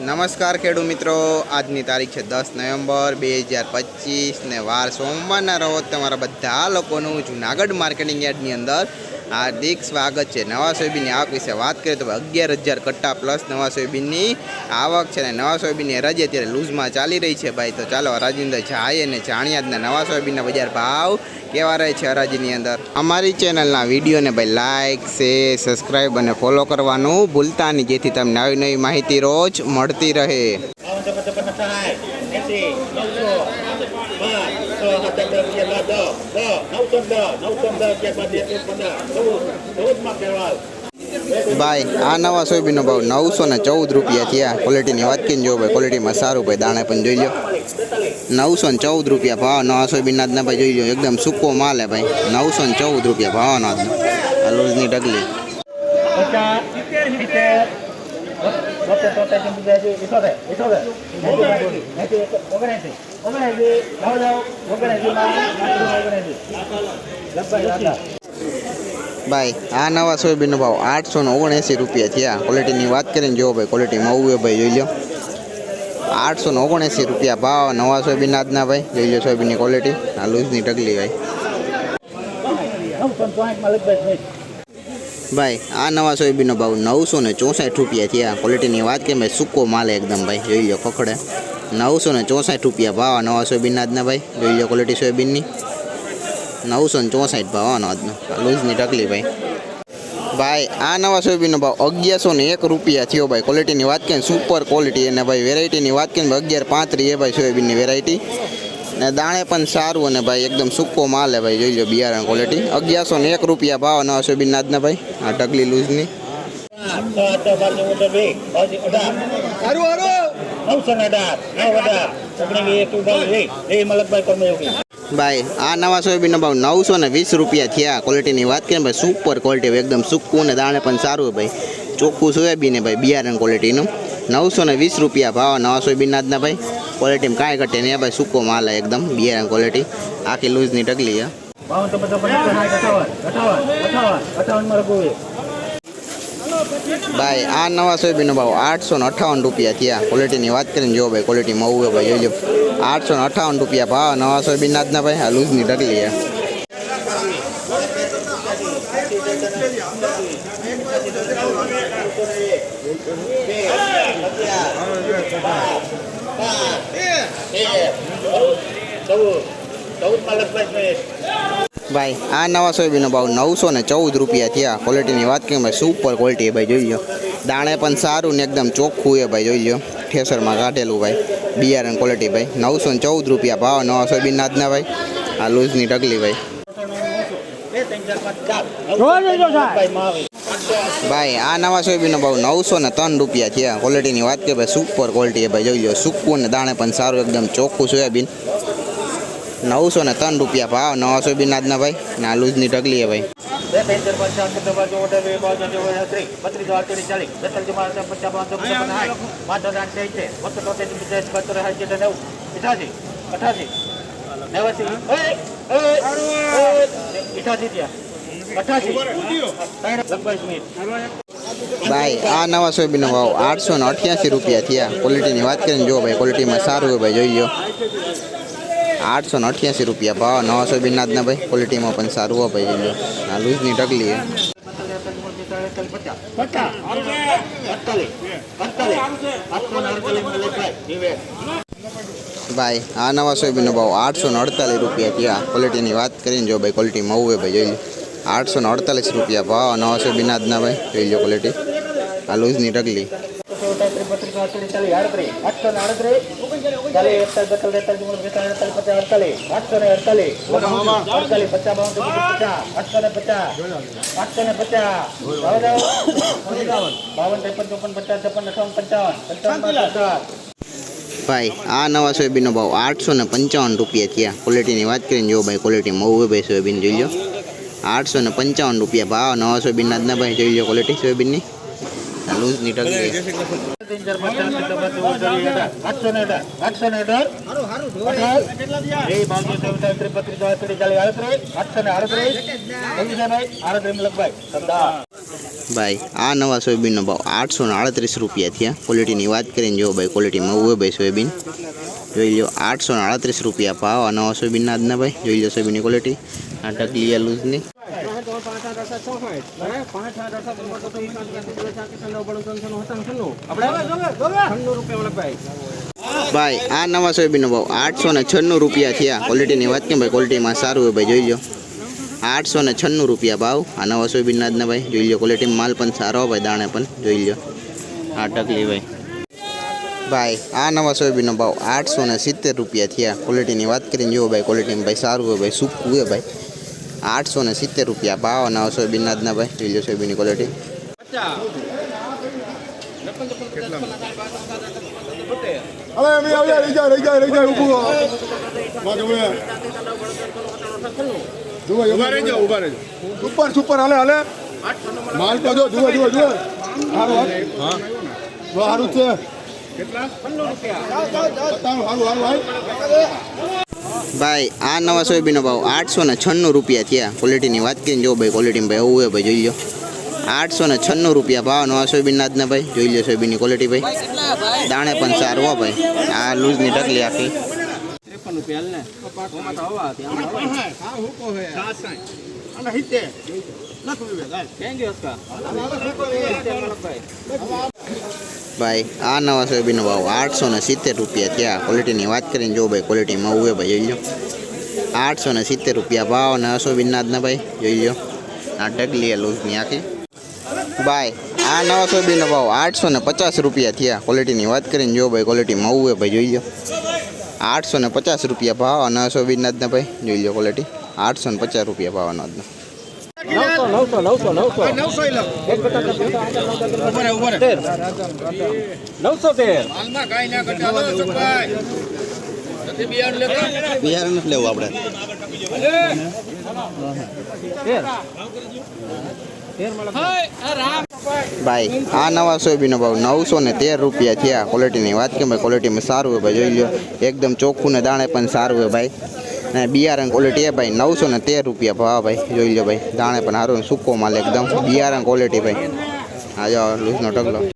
નમસ્કાર ખેડૂત મિત્રો. આજની તારીખ છે દસ નવેમ્બર બે હજાર પચીસ ને વાર સોમવારના રોજ તમારા બધા લોકોનું જુનાગઢ માર્કેટિંગ યાર્ડની અંદર હાર્દિક સ્વાગત છે. નવા સોયાબીનની આવક વિશે વાત કરીએ તો અગિયાર હજાર કટ્ટા પ્લસ નવા સોયાબીનની આવક છે ને નવા સોયાબીનની હરાજી અત્યારે લૂઝમાં ચાલી રહી છે ભાઈ. તો ચાલો હરાજીની જાય અને જાણીએ આજના નવા સોયાબીનના બજાર ભાવ કેવા રહે છે હરાજીની અંદર? અમારી ચેનલના વિડીયોને ભાઈ લાઇક શેર સબસ્ક્રાઈબ અને ફોલો કરવાનું ભૂલતા નહીં, જેથી તમને નવી નવી માહિતી રોજ મળતી રહે. ભાઈ આ નવા સોયાબીનનો ભાવ નવસો ને ચૌદ રૂપિયા થયા ક્વોલિટીની વાત કરીને જો ભાઈ ક્વોલિટીમાં સારું ભાઈ દાણે પણ જોઈ લો નવસો ને ચૌદ રૂપિયા ભાવ નવા સોયાબીનના આજના ભાઈ જોઈ લો એકદમ સૂકો માલ હે ભાઈ નવસો ને ચૌદ રૂપિયા ભાવનો આજનો આ લૂઝની ડગલી Pecah, ભાઈ, આ નવા સોયાબીનનો ભાવ આઠસો ને ઓગણએંસી રૂપિયા થયા ક્વોલિટીની વાત કરીને જો ભાઈ ક્વોલિટી મવું ભાઈ, જોઈ લો. આઠસો ને ઓગણએંસી રૂપિયા ભાવ, નવા સોયાબીન આજના ભાઈ. જોઈ લો સોયાબીનની ક્વોલિટી આ લૂઝની ટગલી ભાઈ. ભાઈ, આ નવા સોયાબીનનો ભાવ નવસો ને ચોસઠ રૂપિયા થયા ક્વોલિટીની વાત કરીએ ભાઈ, સૂકો માલ એકદમ ભાઈ. જોઈ લો ખખડે. નવસો ને ચોસઠ રૂપિયા ભાવ નવા સોયાબીનના આજના ભાઈ. જોઈ લો ક્વોલિટી સોયાબીનની. નવસો ને ચોસઠ ભાવ આનો આજનો. લૂઝની ટકલી ભાઈ. ભાઈ, આ નવા સોયાબીનનો ભાવ અગિયારસો ને એક રૂપિયા થયો ભાઈ. ક્વોલિટીની વાત કરીએ સુપર ક્વોલિટી અને ભાઈ. વેરાયટીની વાત ભાઈ, અગિયાર પાંત્રીસ એ ભાઈ સોયાબીનની વેરાયટી ને દાણે પણ સારું અને ભાઈ, એકદમ સૂકો માલ હે ભાઈ. જોઈ લો, બિયારણ ક્વોલિટી અગિયારસો ને એક રૂપિયા ભાવ નવા સોયાબીન આજના ભાઈ. આ ટકલી લૂઝની. ભાઈ, આ નવા સોયાબીનનો ભાવ નવસો ને વીસ રૂપિયા થયા. ક્વોલિટીની વાત કરીએ ભાઈ સુપર ક્વોલિટી એકદમ સૂકું ને દાણે પણ સારું ભાઈ. ચોખ્ખું સોયાબીન છે ભાઈ, બિયારણ ક્વોલિટીનું નવસો ને વીસ રૂપિયા ભાવ નવા સોયાબીન આજના ભાઈ. ક્વોલિટીમાં કાંઈ ઘટે નહીં ભાઈ, સૂકો માલ એકદમ, બિયારણ ક્વોલિટી આખી લૂઝની ટકલી છે. ભાઈ આ નવા સોયાબીનનો ભાવ આઠસો ને અઠાવન રૂપિયા થયા ક્વોલિટીની વાત કરીને જો ભાઈ ક્વોલિટી મવું છે ભાઈ જોઈ લો આઠસો ને અઠાવન રૂપિયા ભાવ નવા સોયાબીન આજના ભાઈ આ લૂઝની ટકલી છે Tahu, tahu malam baik. ભાઈ, આ નવા સોયાબીનનો ભાવ નવસો ને ચૌદ રૂપિયા થયા. ક્વોલિટીની વાત કરીએ ભાઈ સુપર ક્વોલિટી ભાઈ, જોઈ લો દાણે પણ સારું ને એકદમ ચોખ્ખું એ ભાઈ, જોઈ લો ઠેસરમાં કાઢેલું ભાઈ, બિયારણ ક્વોલિટી ભાઈ. નવસો ને ચૌદ રૂપિયા ભાવ નવા સોયાબીન આજના ભાઈ. આ લૂઝની ટકલી ભાઈ. ભાઈ, આ નવા સોયાબીનનો ભાવ નવસો ને ત્રણ રૂપિયા થયા. ક્વોલિટીની વાત કરીએ ભાઈ સુપર ક્વોલિટી એ ભાઈ, જોઈ લો સૂકું ને દાણે પણ સારું, એકદમ ચોખ્ખું સોયાબીન. નવસો ને ત્રણ રૂપિયા ભાવ નવા સોયાબીન આજના ભાઈ ને આ લૂઝની ટકલી છે ભાઈ. ભાઈ આ નવા સોયાબીનનો ભાવ આઠસો ને અઠ્યાસી રૂપિયા થયા ક્વોલિટીની વાત કરીને જો ભાઈ ક્વોલિટીમાં સારું હોય ભાઈ જોઈ લો આઠસો ને અઠ્યાસી રૂપિયા ભાવ. નવા જ આજના ભાઈ ક્વોલિટીમાં પણ સારું હોય ભાઈ આ લૂઝની ટકલી. ભાઈ, આ નવા સોયાબીનનો ભાવ આઠસો ને અડતાલીસ રૂપિયા ત્યાં ક્વોલિટીની વાત કરીને જો ભાઈ ક્વોલિટી મવું ભાઈ, જોઈ લો. આઠસો ને અડતાલીસ રૂપિયા ભાવ. નવા સોયાબીન આજના ભાઈ, જોઈ લો ક્વોલિટી આ લૂઝની ટકલી Hatri cari. Hatri. Atau nak hatri. Kali etal betul etal cuma kita etal pecah kali. Atau nak kali. ಪಚ್ಚ ಪಚ್ಚ pecah. Tahu tahu. Bawan tepan tepan pecah tepan tepan pecah. Pecah pecah. ભાઈ આ નવા સોયાબીનનો ભાવ આઠસો ને પંચાવન રૂપિયા થયા ક્વોલિટીની વાત કરીને જો ભાઈ ક્વોલિટી મહુ ભાઈ સોયાબીન જોઈ લો આઠસો ને પંચાવન રૂપિયા ભાવ નવા સોયાબીનના જ ના ભાઈ જોઈ લો ક્વોલિટી સોયાબીનની Eh baik. Tanda. ભાઈ આ નવા સોયાબીનનો ભાવ આઠસો ને આડત્રીસ રૂપિયા થયા ક્વોલિટીની વાત કરીને જો ભાઈ ક્વોલિટીમાં હોય ભાઈ સોયાબીન જોઈ લો આઠસો ને આડત્રીસ રૂપિયા ભાવ આ નવા સોયાબીનના આજના ભાઈ જોઈ લો સોયાબીનની ક્વોલિટી આ ટકલી લૂઝની ભાઈ, આ નવા સોયાબીનનો ભાવ આઠસો ને છન્નું રૂપિયા થયા. ક્વોલિટીની વાત કેમ ભાઈ? ક્વોલિટીમાં સારું હોય ભાઈ, જોઈ લો આઠસો ને છન્નું રૂપિયા ભાવ. આ નવા સોયાબીનના આજના ભાઈ, જોઈ લો ક્વોલિટીમાં માલ પણ સારો ભાઈ દાણે પણ, જોઈ લો આ ટકલી ભાઈ ભાઈ, આ નવા સોયાબીનનો ભાવ આઠસો ને સિત્તેર રૂપિયા થયા. ક્વોલિટીની વાત કરીને જુઓ ભાઈ ક્વોલિટીમાં ભાઈ સારું હોય ભાઈ, સૂકું હોય ભાઈ. આઠસો ને સિત્તેર રૂપિયા. ભાવ નવા જ ના ભાઈ. લીલો સોયાબીનની ક્વોલિટી સુપર સુપર હાલે હાલે. માલ તો જો જુઓ જુઓ જુઓ. સારું હા. સારું છે. કેટલા? બતાવો સારું સારું ભાઈ, આ નવા સોયાબીનનો ભાવ આઠસો ને છન્નું રૂપિયા થયા. ક્વોલિટીની વાત કરીને જો ભાઈ ક્વોલિટીમાં ભાઈ એવું ભાઈ, જોઈ લો આઠસો ને છન્નું રૂપિયા ભાવ નવા સોયાબીનના આજના ભાઈ. જોઈ લો સોયાબીનની ક્વોલિટી ભાઈ. દાણે પણ સારું હો ભાઈ. આ લૂઝની ટકલી આખી. ભાઈ, આ નવા સોયાબીનનો ભાવ આઠસો ને સિત્તેર રૂપિયા થયા. ક્વોલિટીની વાત કરીને જો ભાઈ ક્વોલિટીમાં હોય ભાઈ, જોઈ લો. આઠસો ને સિત્તેર રૂપિયા ભાવ અને સોયાબીનના ને ભાઈ, જોઈ લો. આ ડગલી લૂઝની આખી. ભાઈ, આ નવા સોયાબીનનો ભાવ આઠસો ને પચાસ રૂપિયા થયા. ક્વોલિટીની વાત કરીને જો ભાઈ ક્વોલિટીમાં હોય ભાઈ, જોઈ લો. આઠસો ને પચાસ રૂપિયા ભાવ અને સોયાબીનના ને ભાઈ, જોઈ લો ક્વોલિટી આઠસો ને પચાસ રૂપિયા ભાવનો આજનો નવસો તેર. બિયારણ નથી લેવું આપણે. ભાઈ આ નવા સોયાબીનનો ભાવ નવસો ને તેર રૂપિયા થયા. ક્વોલિટીની વાત કે ભાઈ ક્વોલિટીમાં સારું હોય ભાઈ જોઈ લો એકદમ ચોખ્ખું ને દાણે પણ સારું હોય ભાઈ. અને બિયારણ ક્વોલિટી એ ભાઈ, નવસો ને તેર રૂપિયા ભાવ ભાઈ, જોઈ લો ભાઈ, દાણે પણ સારું સૂકો માલ એકદમ. બિયારણ ક્વોલિટી ભાઈ. હા જો લૂઝનો ટગલો